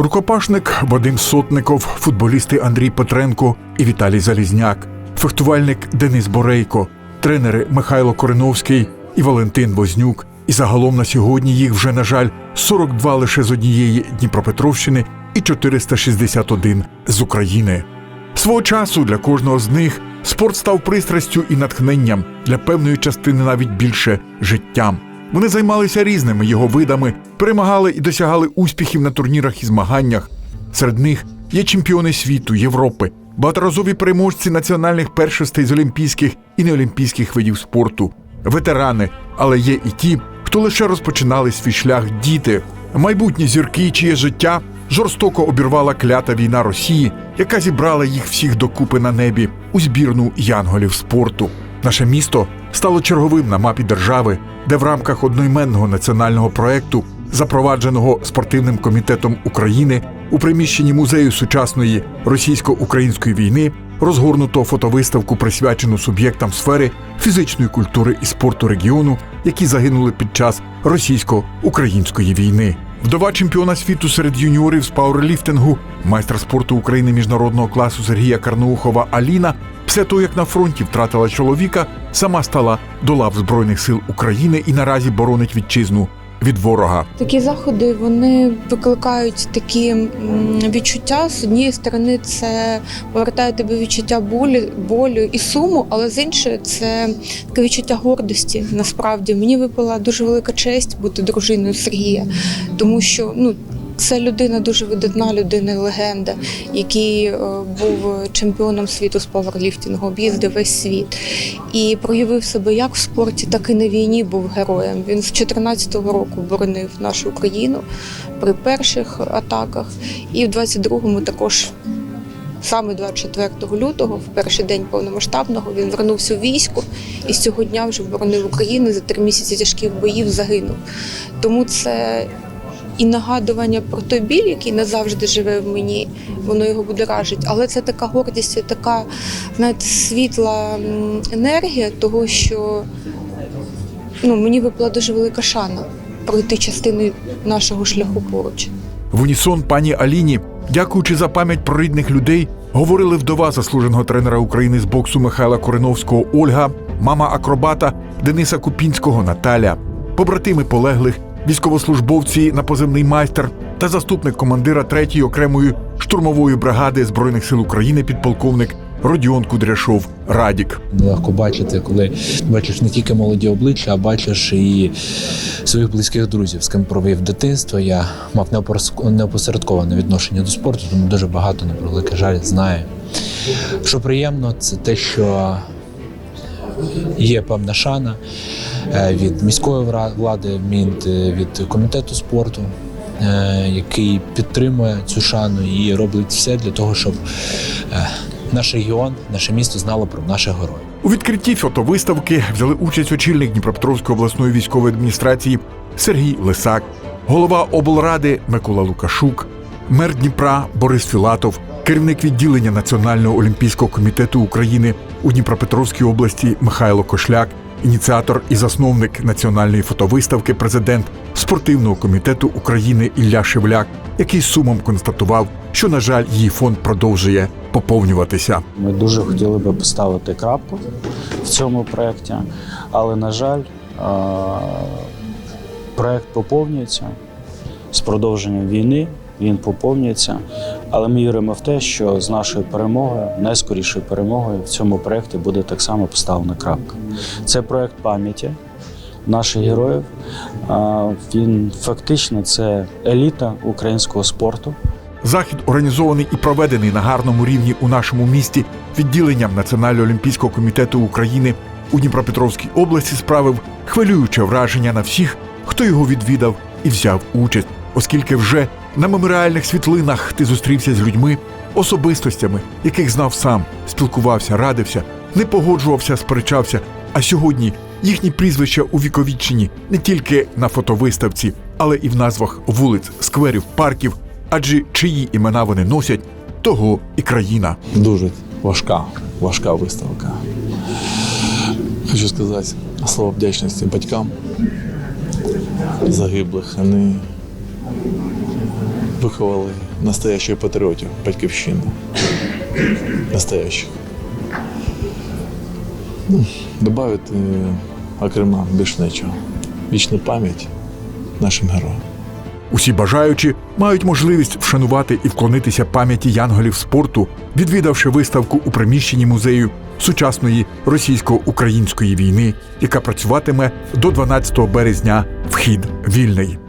Рукопашник Вадим Сотников, футболісти Андрій Петренко і Віталій Залізняк, фехтувальник Денис Борейко, тренери Михайло Кориновський і Валентин Вознюк. І загалом на сьогодні їх вже, на жаль, 42 лише з однієї Дніпропетровщини і 461 з України. Свого часу для кожного з них спорт став пристрастю і натхненням, для певної частини навіть більше життям. Вони займалися різними його видами, перемагали і досягали успіхів на турнірах і змаганнях. Серед них є чемпіони світу, Європи, багаторазові переможці національних першостей з олімпійських і неолімпійських видів спорту, ветерани, але є і ті, хто лише розпочинали свій шлях діти, майбутні зірки, чиє життя жорстоко обірвала клята війна Росії, яка зібрала їх всіх докупи на небі у збірну янголів спорту. Наше місто стало черговим на мапі держави, де в рамках одноіменного національного проекту, запровадженого спортивним комітетом України у приміщенні музею сучасної російсько-української війни, розгорнуто фотовиставку, присвячену суб'єктам сфери фізичної культури і спорту регіону, які загинули під час російсько-української війни. Вдова чемпіона світу серед юніорів з пауерліфтингу, майстер спорту України міжнародного класу Сергія Карнаухова Аліна, після того як на фронті втратила чоловіка, сама стала до лав Збройних сил України і наразі боронить вітчизну від ворога. Такі заходи вони викликають такі відчуття. З однієї сторони, це повертає тебе відчуття болі, болю і суму, але з іншої це таке відчуття гордості. Насправді мені випала дуже велика честь бути дружиною Сергія, тому що ну. Це людина дуже видатна людина, легенда, який е, був чемпіоном світу з паверліфтингу, об'їздив весь світ і проявив себе як в спорті, так і на війні. Був героєм. Він з 14-го року боронив нашу Україну при перших атаках, і в 22-му також. Саме 24 лютого, в перший день повномасштабного, він вернувся у військо і з цього дня вже боронив Україну за три місяці тяжких боїв загинув. Тому це і нагадування про той біль, який назавжди живе в мені, воно його будоражить. Але це така гордість, така знаєте, світла енергія, того, що ну, мені випала дуже велика шана пройти частину нашого шляху поруч. В унісон пані Аліні, дякуючи за пам'ять про рідних людей, говорили вдова заслуженого тренера України з боксу Михайла Кориновського Ольга, мама акробата Дениса Купінського Наталя, побратими полеглих, військовослужбовці на позивний майстер та заступник командира 3-ї окремої штурмової бригади збройних сил України підполковник Родіон Кудряшов Радік. Легко бачити, коли бачиш не тільки молоді обличчя, а бачиш і своїх близьких друзів, з ким провів дитинство. Я мав неопосередковане відношення до спорту, тому дуже багато, на превеликий жаль, знаю. Що приємно, це те, що є певна шана від міської влади, від, від комітету спорту, е, який підтримує цю шану і робить все для того, щоб е, наш регіон, наше місто знало про наших героїв. У відкритті фотовиставки взяли участь очільник Дніпропетровської обласної військової адміністрації Сергій Лисак, голова облради Микола Лукашук, мер Дніпра Борис Філатов, керівник відділення Національного олімпійського комітету України у Дніпропетровській області Михайло Кошляк, ініціатор і засновник національної фотовиставки, президент спортивного комітету України Ілля Шевляк, який сумом констатував, що, на жаль, її фонд продовжує поповнюватися. Ми дуже хотіли би поставити крапку в цьому проєкті, але, на жаль, проєкт поповнюється з продовженням війни. Він поповнюється, але ми віримо в те, що з нашою перемогою, найскорішою перемогою, в цьому проєкті буде так само поставлена крапка. Це проєкт пам'яті наших героїв. Він фактично це еліта українського спорту. Захід організований і проведений на гарному рівні у нашому місті відділенням Національного олімпійського комітету України у Дніпропетровській області справив хвилююче враження на всіх, хто його відвідав і взяв участь, оскільки вже на меморіальних світлинах ти зустрівся з людьми, особистостями, яких знав сам, спілкувався, радився, не погоджувався, сперечався. А сьогодні їхні прізвища увіковічені не тільки на фотовиставці, але і в назвах вулиць, скверів, парків. Адже чиї імена вони носять, того і країна. Дуже важка, важка виставка. Хочу сказати слово вдячності батькам загиблих. Вони виховали настоящих патріотів батьківщини. Настоящих. Ну, добавити, окрема, більш нічого. Вічну пам'ять нашим героям. Усі бажаючі мають можливість вшанувати і вклонитися пам'яті янголів спорту, відвідавши виставку у приміщенні музею сучасної російсько-української війни, яка працюватиме до 12 березня. Вхід вільний.